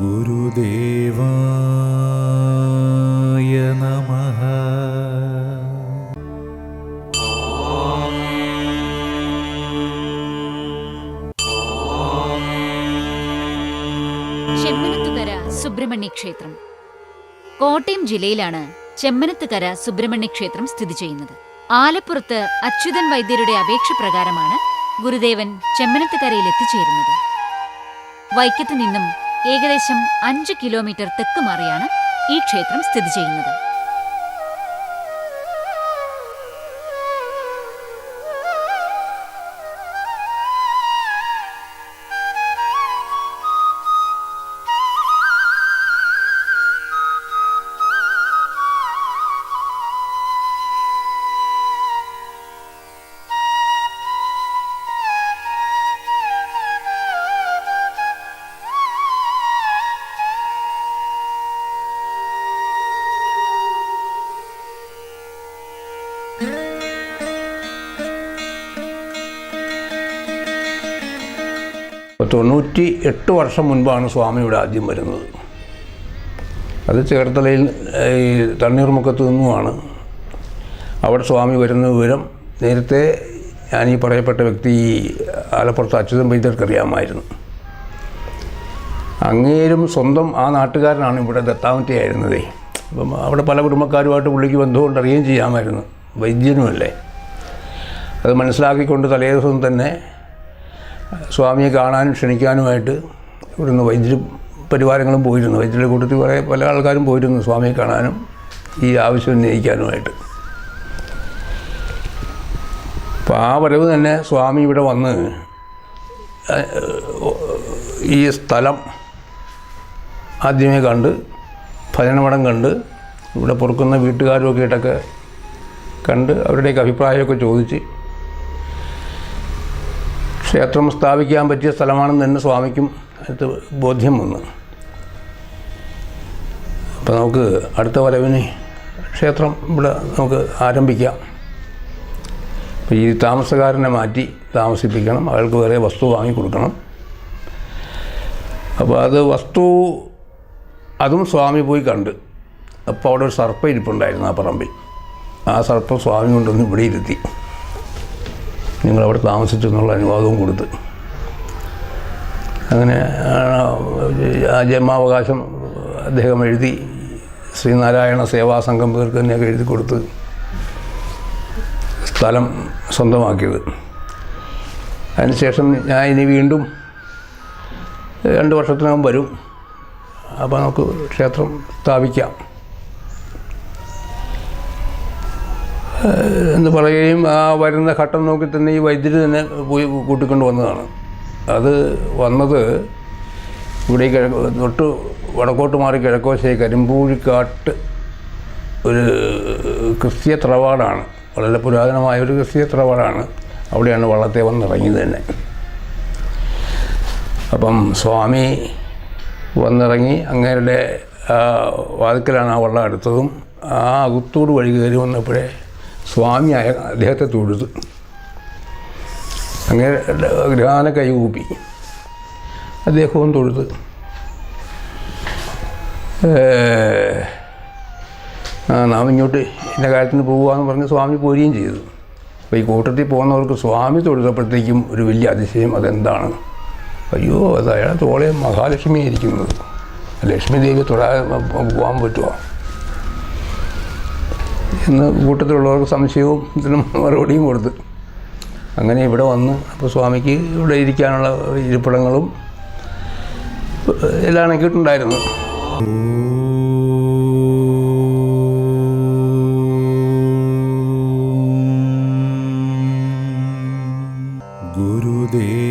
ഗുരുദേവായ നമഃ. ചെമ്മനത്തുകര സുബ്രഹ്മണ്യ ക്ഷേത്രം. കോട്ടയം ജില്ലയിലാണ് ചെമ്മനത്തുകര സുബ്രഹ്മണ്യ ക്ഷേത്രം സ്ഥിതി ചെയ്യുന്നത്. ആലപ്പുറത്ത് അച്യുതൻ വൈദ്യരുടെ അപേക്ഷ പ്രകാരമാണ് ഗുരുദേവൻ ചെമ്മനത്തുകരയിൽ എത്തിച്ചേരുന്നത്. വൈക്കത്ത് നിന്നും ഏകദേശം അഞ്ച് കിലോമീറ്റർ തെക്ക് മാറിയാണ് ഈ ക്ഷേത്രം സ്ഥിതി ചെയ്യുന്നത്. തൊണ്ണൂറ്റി എട്ട് വർഷം മുൻപാണ് സ്വാമി ഇവിടെ ആദ്യം വരുന്നത്. അത് ചേർത്തലയിൽ ഈ തണ്ണീർമുക്കത്ത് നിന്നുമാണ്. അവിടെ സ്വാമി വരുന്ന വിവരം നേരത്തെ ഞാൻ ഈ പറയപ്പെട്ട വ്യക്തി ആലപ്പുറത്ത് അച്യുതൻ വൈദ്യർക്ക് അറിയാമായിരുന്നു അങ്ങേരും സ്വന്തം ആ നാട്ടുകാരനാണ് ഇവിടെ ദത്താമറ്റയായിരുന്നതേ അപ്പം അവിടെ പല കുടുംബക്കാരുമായിട്ട് പുള്ളിക്ക് ബന്ധമുണ്ട് അറിയുകയും ചെയ്യാമായിരുന്നു. വൈദ്യനുമല്ലേ. അത് മനസ്സിലാക്കിക്കൊണ്ട് തലേ ദിവസം തന്നെ സ്വാമിയെ കാണാനും ക്ഷണിക്കാനുമായിട്ട് ഇവിടുന്ന് വൈദ്യുതി പരിവാരങ്ങളും പോയിരുന്നു. വൈദ്യുതി കൂട്ടത്തിൽ കുറേ പല ആൾക്കാരും പോയിരുന്നു സ്വാമിയെ കാണാനും ഈ ആവശ്യം ഉന്നയിക്കാനുമായിട്ട്. അപ്പോൾ ആ വരവ് തന്നെ സ്വാമി ഇവിടെ വന്ന് ഈ സ്ഥലം ആദ്യമേ കണ്ട് ഭജനമടം കണ്ട് ഇവിടെ പൊറുക്കുന്ന വീട്ടുകാരുമൊക്കെ ആയിട്ടൊക്കെ കണ്ട് അവരുടെയൊക്കെ അഭിപ്രായമൊക്കെ ചോദിച്ച് ക്ഷേത്രം സ്ഥാപിക്കാൻ പറ്റിയ സ്ഥലമാണെന്ന് തന്നെ സ്വാമിക്കും അടുത്ത് ബോധ്യം വന്നു. അപ്പോൾ നമുക്ക് അടുത്ത വരവിന് ക്ഷേത്രം ഇവിടെ നമുക്ക് ആരംഭിക്കാം. അപ്പോൾ ഈ താമസക്കാരനെ മാറ്റി താമസിപ്പിക്കണം. അയാൾക്ക് വേറെ വസ്തു വാങ്ങി കൊടുക്കണം. അപ്പോൾ അത് വസ്തു അതും സ്വാമി പോയി കണ്ട്. അപ്പോൾ അവിടെ ഒരു സർപ്പ ഇരിപ്പുണ്ടായിരുന്നു ആ പറമ്പിൽ. ആ സർപ്പം സ്വാമി കൊണ്ടൊന്ന് ഇവിടെ ഇരുത്തി. നിങ്ങളവിടെ താമസിച്ചു എന്നുള്ള അനുവാദവും കൊടുത്ത്. അങ്ങനെ ആ ജന്മാവകാശം അദ്ദേഹം എഴുതി ശ്രീനാരായണ സേവാ സംഘം പേർക്ക് തന്നെയൊക്കെ എഴുതി കൊടുത്ത് സ്ഥലം സ്വന്തമാക്കിയത്. അതിനുശേഷം ഞാൻ ഇനി വീണ്ടും രണ്ട് വർഷത്തിനകം വരും. അപ്പോൾ നമുക്ക് ക്ഷേത്രം സ്ഥാപിക്കാം. എന്ന് പറയുകയും ആ വരുന്ന ഘട്ടം നോക്കി തന്നെ ഈ വൈദ്യുതി തന്നെ പോയി കൂട്ടിക്കൊണ്ട് വന്നതാണ്. അത് വന്നത് ഇവിടെ കിഴക്ക് തൊട്ട് വടക്കോട്ട് മാറി കിഴക്കോശേ കരിമ്പൂഴിക്കാട്ട് ഒരു ക്രിസ്തീയ തറവാടാണ്. വളരെ പുരാതനമായ ഒരു ക്രിസ്തീയ തറവാടാണ്. അവിടെയാണ് വള്ളത്തെ വന്നിറങ്ങിയത് തന്നെ. അപ്പം സ്വാമി വന്നിറങ്ങി അങ്ങേരുടെ വാതിക്കലാണ് ആ വള്ളം എടുത്തതും ആ അകത്തോട് വഴി കയറി വന്നപ്പോഴേ സ്വാമി അയ അദ്ദേഹത്തെ തൊഴുതു. അങ്ങനെ ഗ്രഹാന കൈകൂപ്പി. അദ്ദേഹവും തൊഴുത്. നാം ഇങ്ങോട്ട് ഇന്ന കാര്യത്തിന് പോകുകയെന്ന് പറഞ്ഞ് സ്വാമി പോരുകയും ചെയ്തു. അപ്പോൾ ഈ കൂട്ടത്തിൽ പോകുന്നവർക്ക് സ്വാമി തൊഴുതപ്പോഴത്തേക്കും ഒരു വലിയ അതിശയം അതെന്താണ്? അയ്യോ അത് അയാളെ തോളെ മഹാലക്ഷ്മി ഇരിക്കുന്നത് ലക്ഷ്മി ദേവി തൊഴാതെ പോകാൻ പറ്റുമോ? എന്ന് കൂട്ടത്തിലുള്ളവർക്ക് സംശയവും ഇതിനും മറുപടിയും കൊടുത്ത്. അങ്ങനെ ഇവിടെ വന്ന് അപ്പോൾ സ്വാമിക്ക് ഇവിടെ ഇരിക്കാനുള്ള ഇരിപ്പിടങ്ങളും എല്ലാം ഇണക്കിയിട്ടുണ്ടായിരുന്നു ഗുരുദേവായ